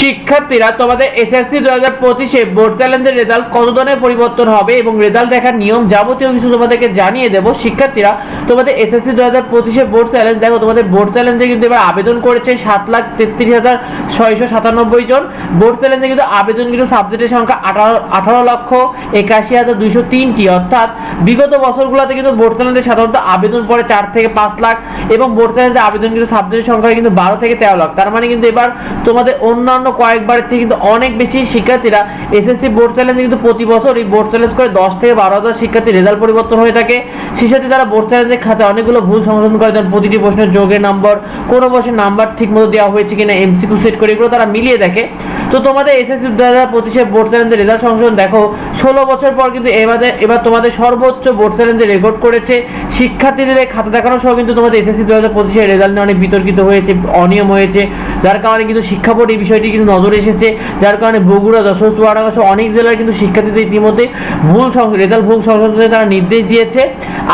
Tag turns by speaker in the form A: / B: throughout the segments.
A: শিক্ষার্থীরা, তোমাদের এসএসসি দু হাজার পঁচিশে বোর্ড চ্যালেঞ্জের রেজাল্ট কত ধরনের পরিবর্তন হবে এবং রেজাল্ট দেখার নিয়ম যাবতীয় কিছু তোমাদেরকে জানিয়ে দেবো। শিক্ষার্থীরা, তোমাদের এসএসসি দু হাজার পঁচিশে বোর্ড চ্যালেঞ্জ দেখো তোমাদের বোর্ড চ্যালেঞ্জে কিন্তু এবার আবেদন করেছে সাত লাখ তেত্রিশ হাজার ছয়শো সাতানব্বই জন। বোর্ড চ্যালেঞ্জে কিন্তু আবেদন কিন্তু সাবজেক্টের সংখ্যা আঠারো আঠারো লক্ষ একাশি হাজার দুইশো তিনটি। অর্থাৎ বিগত বছরগুলোতে কিন্তু বোর্ড চ্যালেঞ্জে সাধারণত আবেদন পড়ে চার থেকে পাঁচ লাখ এবং বোর্ড চ্যালেঞ্জে আবেদন কিন্তু সাবজেক্টের সংখ্যা কিন্তু বারো থেকে তেরো লাখ। তার মানে কিন্তু এবার তোমাদের অন্যান্য কয়েকবারের থেকে কিন্তু অনেক বেশি শিক্ষার্থীরা এসএসসি বোর্ড চ্যালেঞ্জে কিন্তু প্রতি বছর এই বোর্ড চ্যালেঞ্জ করে দশ থেকে বারো হাজার শিক্ষার্থী রেজাল্ট পরিবর্তন হয়ে থাকে। সেই সাথে তারা বোর্ড চ্যালেঞ্জের খাতে অনেকগুলো ভুল সংশোধন করে যেমন প্রতিটি প্রশ্নের যোগের নাম্বার কোনো প্রশ্নের নাম্বার ঠিক মতো দেওয়া হয়েছে কিনা এমসিকিউ সেট করে, এগুলো তারা মিলিয়ে দেখে। তো তোমাদের এসএসসি দু হাজার পঁচিশে বোর্ড চ্যালেঞ্জের রেজাল্ট সংশোধন দেখো। ষোলো বছর পর কিন্তু এবারে এবার তোমাদের সর্বোচ্চ বোর্ড চ্যালেঞ্জে রেকর্ড করেছে। শিক্ষার্থীদের খাতা দেখানো সহ কিন্তু তোমাদের এসএসসি দু হাজার পঁচিশের রেজাল্ট নিয়ে অনেক বিতর্কিত হয়েছে, অনিয়ম হয়েছে। যার কারণে কিন্তু শিক্ষা বোর্ড এই বিষয়টি কিন্তু নজরে এসেছে। যার কারণে বগুড়া, যশোর, চুয়াডাঙ্গা সহ অনেক জেলার কিন্তু শিক্ষার্থীদের ইতিমধ্যে ভুল রেজাল্ট ভুল সংশোধনের তারা নির্দেশ দিয়েছে।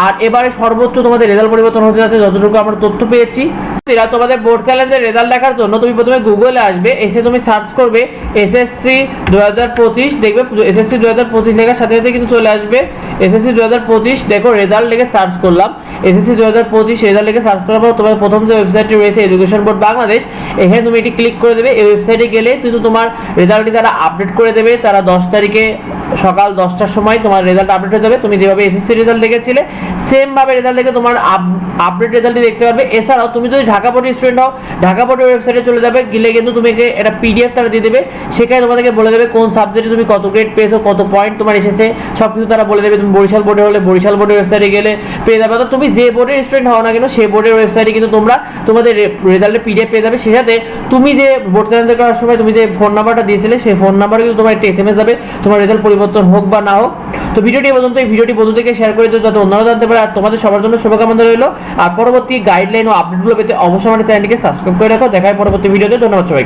A: আর এবারে সর্বোচ্চ তোমাদের রেজাল্ট পরিবর্তন হতে যাচ্ছে, যতটুকু আমরা তথ্য পেয়েছি। এরা তোমাদের বোর্ড চ্যালেঞ্জের রেজাল্ট দেখার জন্য তুমি প্রথমে গুগলে আসবে, এসে তুমি সার্চ করবে এসএসসি দু হাজার পঁচিশ, দেখবে এসএসসি দু হাজার পঁচিশ লেখার সাথে সাথে কিন্তু চলে আসবে। এসএসসি দু হাজার পঁচিশ, দেখো রেজাল্ট লিখে সার্চ করলাম। এসএসসি দু হাজার পঁচিশ রেজাল্ট লিখে সার্চ করার পর তোমার প্রথম যে ওয়েবসাইটটি রয়েছে এডুকেশন বোর্ড বাংলাদেশ এখানে তুমি এটি ক্লিক করে দেবে। এই ওয়েবসাইটে গেলে কিন্তু তোমার রেজাল্টটি তারা আপডেট করে দেবে। তারা দশ তারিখে সকাল দশটার সময় তোমার রেজাল্ট আপডেট হয়ে যাবে। তুমি যেভাবে এসএসসি রেজাল্ট দেখেছিলে সেম ভাবে রেজাল্ট দেখে তোমার আপডেট রেজাল্টটি দেখতে পারবে। এছাড়াও তুমি যদি ঢাকা বোর্ডের স্টুডেন্ট হও, ঢাকা বোর্ডের ওয়েবসাইটে চলে যাবে, গেলে কিন্তু তুমি একটা পিডিএফ তারা দিয়ে দেবে। সেখানে তোমাদেরকে বলে দেবে কোন সাবজেক্টে তুমি কত গ্রেড পেয়েছ, কত পয়েন্ট তোমার এসেছে। সব কিছু তারা বলে দেবে, তুমি বরিশাল বোর্ডে হলে বরিশাল বোর্ডের ওয়েবসাইটে গেলে পেয়ে যাবে। অর্থাৎ তুমি যে বোর্ডের স্টুডেন্ট হও না কেন সেই বোর্ডের ওয়েবসাইটে কিন্তু তোমরা তোমাদের রেজাল্টের পিডিএফ পেয়ে যাবে। সাথে তুমি যে বোর্ড চ্যালেঞ্জ করার সময় তুমি যে ফোন নাম্বারটা দিয়েছিলে, সেই ফোন নাম্বারে কিন্তু তোমার একটা এসএমএস যাবে। তোমার রেজাল্ট পরিবর্তন হোক বা না হোক। তো ভিডিওটি পর্যন্ত এই ভিডিওটি বন্ধুদেরকে শেয়ার করে দিও যাতে অন্যরা জানতে পারে। আর তোমাদের সবার জন্য শুভকামনা রইল। আর পরবর্তী গাইডলাইন ও আপডেটগুলো পেতে অবশ্যই আমাদের চ্যানেলটিকে সাবস্ক্রাইব করে রাখো। দেখায় পরবর্তী ভিডিওতে ধন্যবাদ সবাই